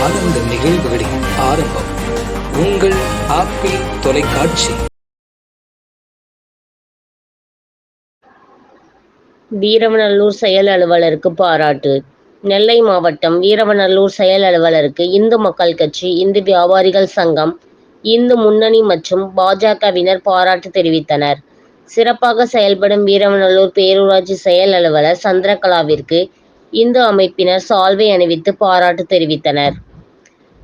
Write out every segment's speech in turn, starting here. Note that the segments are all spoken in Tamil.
ஆனந்த நிகழ்வுகளின் ஆரம்பம். உங்கள் ஆப்பிள் தொலைக்காட்சி. வீரவநல்லூர் செயல் அலுவலருக்கு பாராட்டு. நெல்லை மாவட்டம் வீரவநல்லூர் செயல் அலுவலருக்கு இந்து மக்கள் கட்சி இந்து வியாபாரிகள் சங்கம் இந்து முன்னணி மற்றும் பாஜகவினர் பாராட்டு தெரிவித்தனர். சிறப்பாக செயல்படும் வீரவநல்லூர் பேரூராட்சி செயல் அலுவலர் சந்திரகலாவிற்கு இந்து அமைப்பினர் சால்வை அணிவித்து பாராட்டு தெரிவித்தனர்.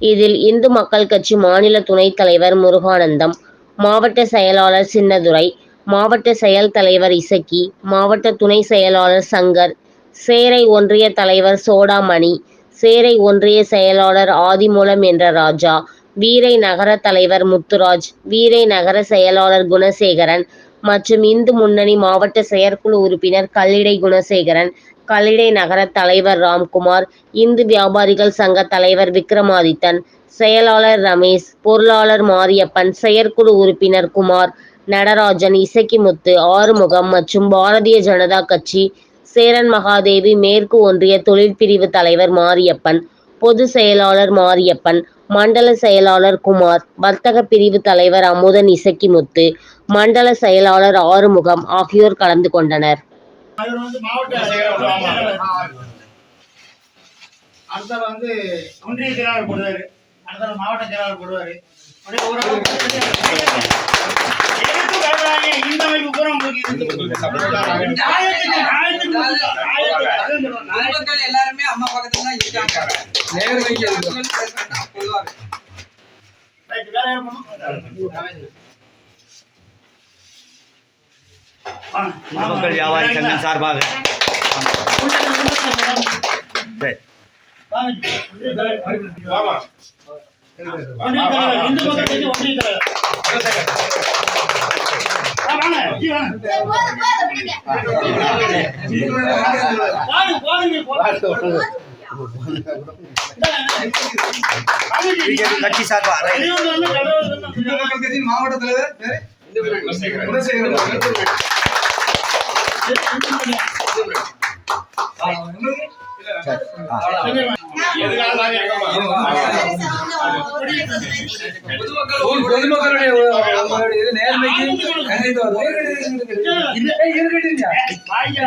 இதில் இந்து மக்கள் கட்சி மாநில துணைத் தலைவர் முருகானந்தம் மாவட்ட செயலாளர் சின்னதுரை மாவட்ட செயல் தலைவர் இசக்கி மாவட்ட துணை செயலாளர் சங்கர் சேரை ஒன்றிய தலைவர் சோடாமணி சேரை ஒன்றிய செயலாளர் ஆதிமூலம் என்ற ராஜா வீரை நகர தலைவர் முத்துராஜ் வீரை நகர செயலாளர் குணசேகரன் மற்றும் இந்து முன்னணி மாவட்ட செயற்குழு உறுப்பினர் கல்லிடை குணசேகரன் கல்லிடை நகர தலைவர் ராம்குமார் இந்து வியாபாரிகள் சங்க தலைவர் விக்ரமாதித்தன் செயலாளர் ரமேஷ் பொருளாளர் மாரியப்பன் செயற்குழு உறுப்பினர் குமார் நடராஜன் இசக்கிமுத்து ஆறுமுகம் மற்றும் பாரதிய ஜனதா கட்சி சேரன் மகாதேவி மேற்கு ஒன்றிய தொழிற்பிரிவு தலைவர் மாரியப்பன் பொது செயலாளர் மாரியப்பன் மண்டல செயலாளர் குமார் வர்த்தக பிரிவு தலைவர் அமுதன் இசக்கிமுத்து மண்டல செயலாளர் ஆறுமுகம் ஆகியோர் கலந்து கொண்டனர் எல்லாருமே அம்மா பக்கத்துல தான் இருக்காங்க வாங்க. மக்கள் வியாபாரி சங்கம் சார்பாக. சரி வாங்க. ஒன்றிய கட்சி மாவட்ட தலைவர் குணசேகரன் பொதுமக்களுடைய உங்களுடைய இது நேர்மைக்கு. ஏய், இருக்கட்டுங்க. வாய்யா,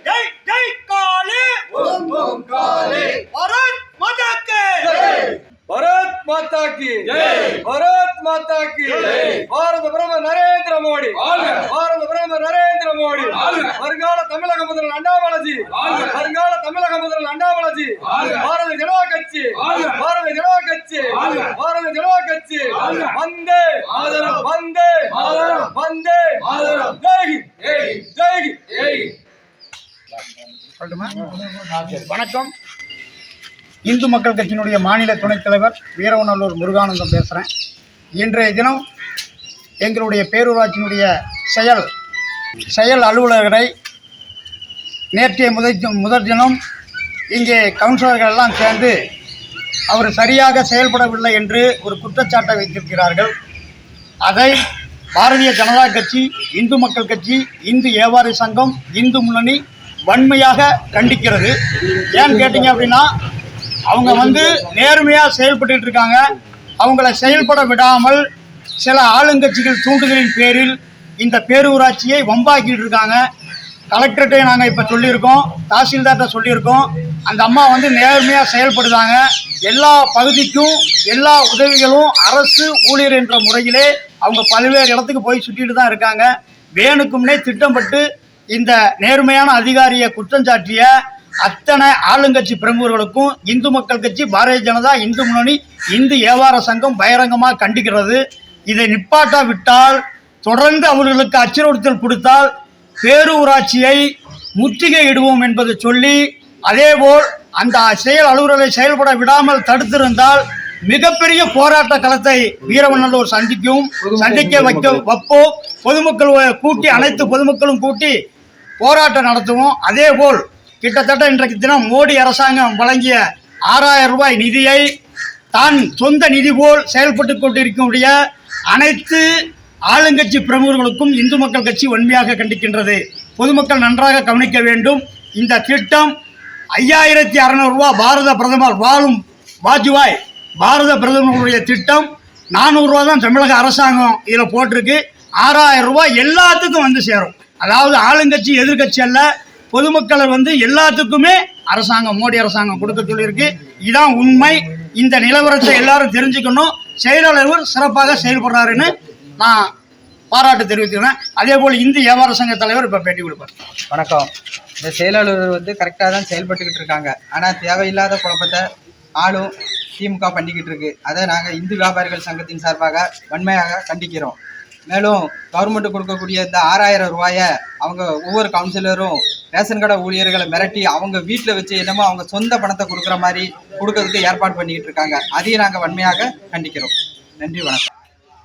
தமிழக முதல்வர் அண்ணாமலஜி. வருங்கால தமிழக முதல்வர் அண்ணாமலஜி. பாரத ஜனதா கட்சி. பாரத ஜனதா கட்சி. பாரத ஜனதா கட்சி. வந்தே. வந்தே. வந்தே. ஜெய் ஜெய் ஜெய் வணக்கம். இந்து மக்கள் கட்சியினுடைய மாநில துணைத் தலைவர் வீரவநல்லூர் முருகானந்தம் பேசுகிறேன் இன்றைய தினம் எங்களுடைய பேரூராட்சியினுடைய செயல் செயல் அலுவலர்களை நேற்றைய முதல் முதல் தினம் இங்கே கவுன்சிலர்கள் எல்லாம் சேர்ந்து அவர் சரியாக செயல்படவில்லை என்று ஒரு குற்றச்சாட்டை வைத்திருக்கிறார்கள். அதை பாரதிய ஜனதா கட்சி இந்து மக்கள் கட்சி இந்து வியாபாரி சங்கம் இந்து முன்னணி வன்மையாக கண்டிக்கிறது. ஏன்னு கேட்டிங்க அப்படின்னா அவங்க வந்து நேர்மையாக செயல்பட்டு இருக்காங்க. அவங்கள செயல்பட விடாமல் சில ஆளுங்கட்சிகள் தூண்டுதலின் பேரில் இந்த பேரூராட்சியை வம்பாக்கிட்டு இருக்காங்க. கலெக்டர்கிட்டையும் நாங்கள் இப்போ சொல்லியிருக்கோம் தாசில்தார்கிட்ட சொல்லியிருக்கோம். அந்த அம்மா வந்து நேர்மையாக செயல்படுதாங்க எல்லா பகுதிக்கும் எல்லா உதவிகளும் அரசு ஊழியர் என்ற முறையிலே அவங்க பல்வேறு இடத்துக்கு போய் சுற்றிட்டு தான் இருக்காங்க. வேணுக்கும்னே திட்டமிட்டு இந்த நேர்மையான அதிகாரியை குற்றம் சாட்டிய அத்தனை ஆளுங்கட்சி பிரமுகர்களுக்கும் இந்து மக்கள் கட்சி பாரதிய ஜனதா இந்து முன்னணி இந்து வியாபார சங்கம் பகிரங்கமாக கண்டிக்கிறது. இதை நிப்பாட்டா விட்டால் தொடர்ந்து அவர்களுக்கு அச்சுறுத்தல் கொடுத்தால் பேரூராட்சியை முற்றுகையிடுவோம் என்பதை சொல்லி அதேபோல் அந்த செயல் அலுவலரை செயல்பட விடாமல் தடுத்திருந்தால் மிகப்பெரிய போராட்ட களத்தை வீரவநல்லூர் சந்திக்கும் சந்திக்க வைக்க வைப்போம். பொதுமக்கள் கூட்டி அனைத்து பொதுமக்களும் கூட்டி போராட்டம் நடத்துவோம். அதேபோல் கிட்டத்தட்ட இன்றைக்கு தினம் மோடி அரசாங்கம் வழங்கிய ஆறாயிரம் ரூபாய் நிதியை தான் சொந்த நிதி போல் செயல்பட்டு கொண்டிருக்கக்கூடிய அனைத்து ஆளுங்கட்சி பிரமுகர்களுக்கும் இந்து மக்கள் கட்சி வன்மையாக கண்டிக்கின்றது. பொதுமக்கள் நன்றாக கவனிக்க வேண்டும். இந்த திட்டம் ஐயாயிரத்தி அறநூறுரூவா பாரத பிரதமர் வாழும் வாஜ்பாய் பாரத பிரதமருடைய திட்டம். நானூறுரூவா தான் தமிழக அரசாங்கம் இதில் போட்டிருக்கு. ஆறாயிரம் ரூபாய் எல்லாத்துக்கும் வந்து சேரும். அதாவது ஆளுங்கட்சி எதிர்க்கட்சி அல்ல பொதுமக்களை வந்து எல்லாத்துக்குமே அரசாங்கம் மோடி அரசாங்கம் கொடுக்க சொல்லியிருக்கு. இதான் உண்மை. இந்த நிலவரத்தை எல்லாரும் தெரிஞ்சுக்கணும். செயலாளர் சிறப்பாக செயல்படுறாருன்னு நான் பாராட்டு தெரிவித்துக்கிறேன். அதே போல் இந்து வியாபார சங்க தலைவர் இப்போ பேட்டி கொடுப்பார். வணக்கம். இந்த செயலாளர் வந்து கரெக்டாக தான் செயல்பட்டுக்கிட்டு இருக்காங்க. ஆனால் தேவையில்லாத குழப்பத்தை ஆளும் திமுக பண்ணிக்கிட்டு இருக்கு. அதை நாங்கள் இந்து வியாபாரிகள் சங்கத்தின் சார்பாக வன்மையாக கண்டிக்கிறோம். மேலும் கவர்மெண்ட் கொடுக்கக்கூடிய இந்த ஆறாயிரம் ரூபாயை அவங்க ஒவ்வொரு கவுன்சிலரும் ரேஷன் கடை ஊழியர்களை மிரட்டி அவங்க வீட்டில் வச்சு என்னமோ அவங்க சொந்த பணத்தை கொடுக்குற மாதிரி கொடுக்கறதுக்கு ஏற்பாடு பண்ணிக்கிட்டு இருக்காங்க. அதையும் நாங்கள் வன்மையாக கண்டிக்கிறோம். நன்றி வணக்கம்.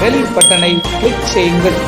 பெல் பட்டனை கிளிக் செய்யுங்கள்.